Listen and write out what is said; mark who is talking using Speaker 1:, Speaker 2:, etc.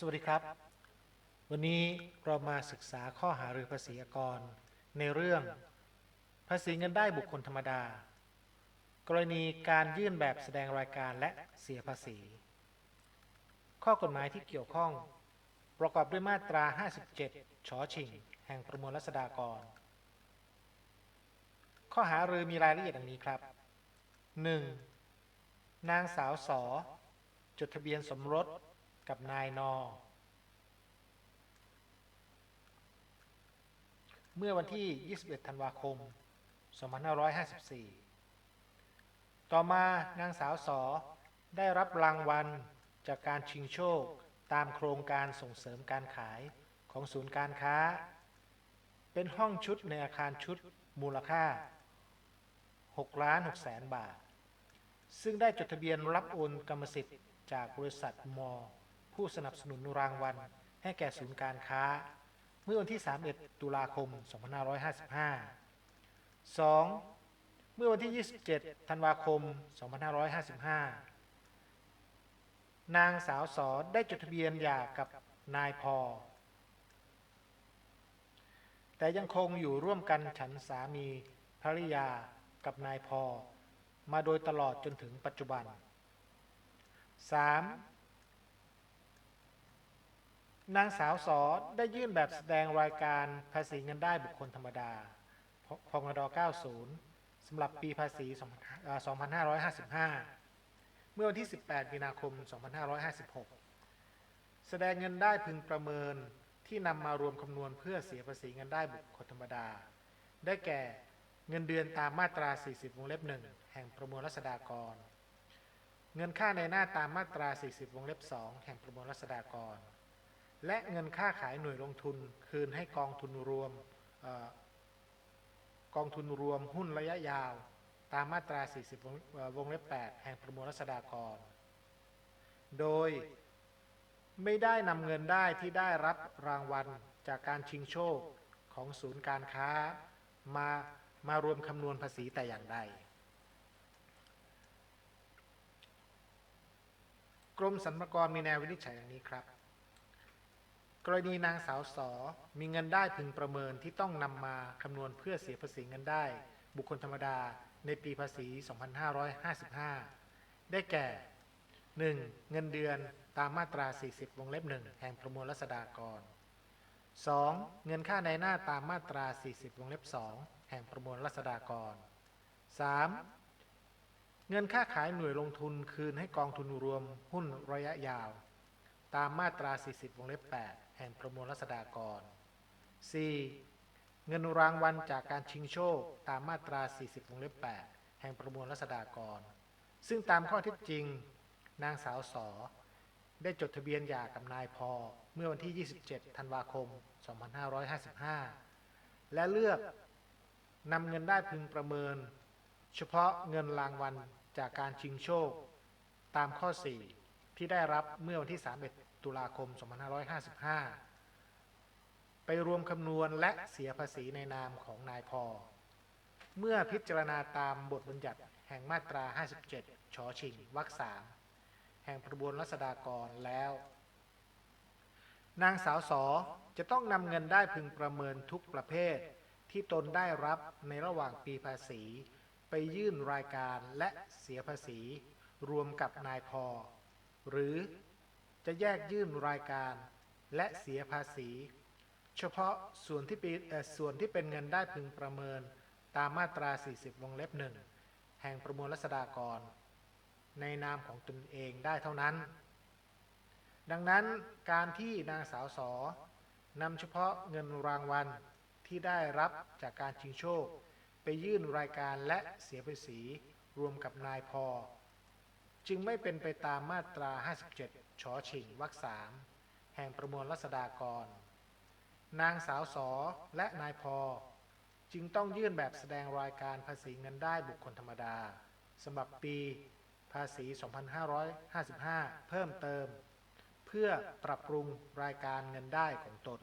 Speaker 1: สวัสดีครับ วันนี้เรามาศึกษาข้อหารือภาษีอากร ในเรื่อง ภาษีเงินได้บุคคลธรรมดา กรณีการยื่นแบบแสดงรายการและเสียภาษี ข้อกฎหมายที่เกี่ยวข้อง ประกอบด้วยมาตรา 57 ชอชิง แห่งประมวลรัษฎากร ข้อหารือมีรายละเอียดดังนี้ครับ 1. นางสาวสอจดทะเบียนสมรส กับนายนอ เมื่อวันที่ 21 ธันวาคม 2554 ต่อมานางสาวสอได้รับรางวัลจากการชิงโชคตามโครงการส่งเสริมการขายของศูนย์การค้า เป็นห้องชุดในอาคารชุดมูลค่า6ล้าน6แสนบาท ซึ่งได้จดทะเบียนรับโอนกรรมสิทธิ์จากบริษัทมอ ผู้สนับสนุนรางวัล ให้แก่ศูนย์การค้า เมื่อวันที่ 31 ตุลาคม 2555 2. เมื่อวันที่ 27 ธันวาคม 2555 นางสาวสอได้จดทะเบียนหย่ากับนายพอ แต่ยังคงอยู่ร่วมกันฉันสามีภริยากับนายพอ มาโดยตลอดจนถึงปัจจุบัน 3. นางสาวสอได้ยื่นแบบแสดงรายการภาษีเงินได้บุคคลธรรมดา พงด90 สำหรับปีภาษี 2555 เมื่อวันที่ 18 มีนาคม 2556 แสดงเงินได้พึงประเมินที่นำมารวมคำนวณเพื่อเสียภาษีเงินได้บุคคลธรรมดา ได้แก่เงินเดือนตามมาตรา 40 วงเล็บ 1 แห่งประมวลรัษฎากร เงินค่าในหน้าตามมาตรา 40 วงเล็บ 2 แห่งประมวลรัษฎากร และเงินค่าขายหน่วยลงทุนคืนให้กองทุนรวมอกองทุนรวมหุ้นระยะยาว ตามมาตรา 40วงเอ่อวงเล็บ 8 แห่งประมวลรัษฎากร โดยไม่ได้นำเงินได้ที่ได้รับรางวัลจากการชิงโชคของศูนย์การค้ามามารวมคำนวณภาษีแต่อย่างใด กรมสรรพากรมีแนววินิจฉัยอย่างนี้ครับ กรณีนางสาวสอมีเงินได้พึงประเมินที่ต้องนำมาคำนวณเพื่อเสียภาษีเงินได้ บุคคลธรรมดาในปีภาษี 2555 ได้แก่ 1. เงินเดือนตามมาตรา 40 วงเล็บ1แห่งประมวลรัษฎากร 2. เงินค่าในหน้าตามมาตรา 40 วงเล็บ2แห่งประมวลรัษฎากร 3. เงินค่าขายหน่วยลงทุนคืนให้กองทุนรวมหุ้นระยะยาว ตามมาตรา 40 วงเล็บ 8 แห่งประมวลรัษฎากร 4. เงินรางวัลจากการชิงโชค ตามมาตรา 40 วงเล็บ 8 แห่งประมวลรัษฎากร ซึ่งตามข้อเท็จจริง นางสาวสอ ได้จดทะเบียนหย่ากับนายพอ เมื่อวันที่ 27 ธันวาคม 2555 และเลือกนำเงินได้พึงประเมิน เฉพาะเงินรางวัลจากการชิงโชค ตามข้อ 4 ที่ได้รับเมื่อวันที่ 31 ตุลาคม 2555 ไปรวมคำนวณและเสียภาษีในนามของนายพอ เมื่อพิจารณาตามบทบัญญัติแห่งมาตรา 57 ชอชิงวรรคสามแห่งประบวนรัษฎากรแล้ว นางสาวสอจะต้องนำเงินได้พึงประเมินทุกประเภท ที่ตนได้รับในระหว่างปีภาษี ไปยื่นรายการและเสียภาษี รวมกับนายพอ หรือจะแยกยื่นรายการและเสียภาษี เฉพาะส่วนที่เป็นเอ่อส่วนที่เป็นเงินได้พึงประเมินตามมาตรา 40 วงเล็บหนึ่งแห่งประมวลรัษฎากร ในนามของตนเองได้เท่านั้น ดังนั้นการที่นางสาวสอนำเฉพาะเงินรางวัลที่ได้รับจากการชิงโชค ไปยื่นรายการและเสียภาษีรวมกับนายพอ จึงไม่เป็นไปตามมาตรา 57ชอชิงวรรคสามแห่งประมวลรัษฎากร นางสาวสอและนายพอ จึงต้องยื่นแบบแสดงรายการภาษีเงินได้บุคคลธรรมดาสำหรับปีภาษี 2555 เพิ่มเติม เพื่อปรับปรุงรายการเงินได้ของตน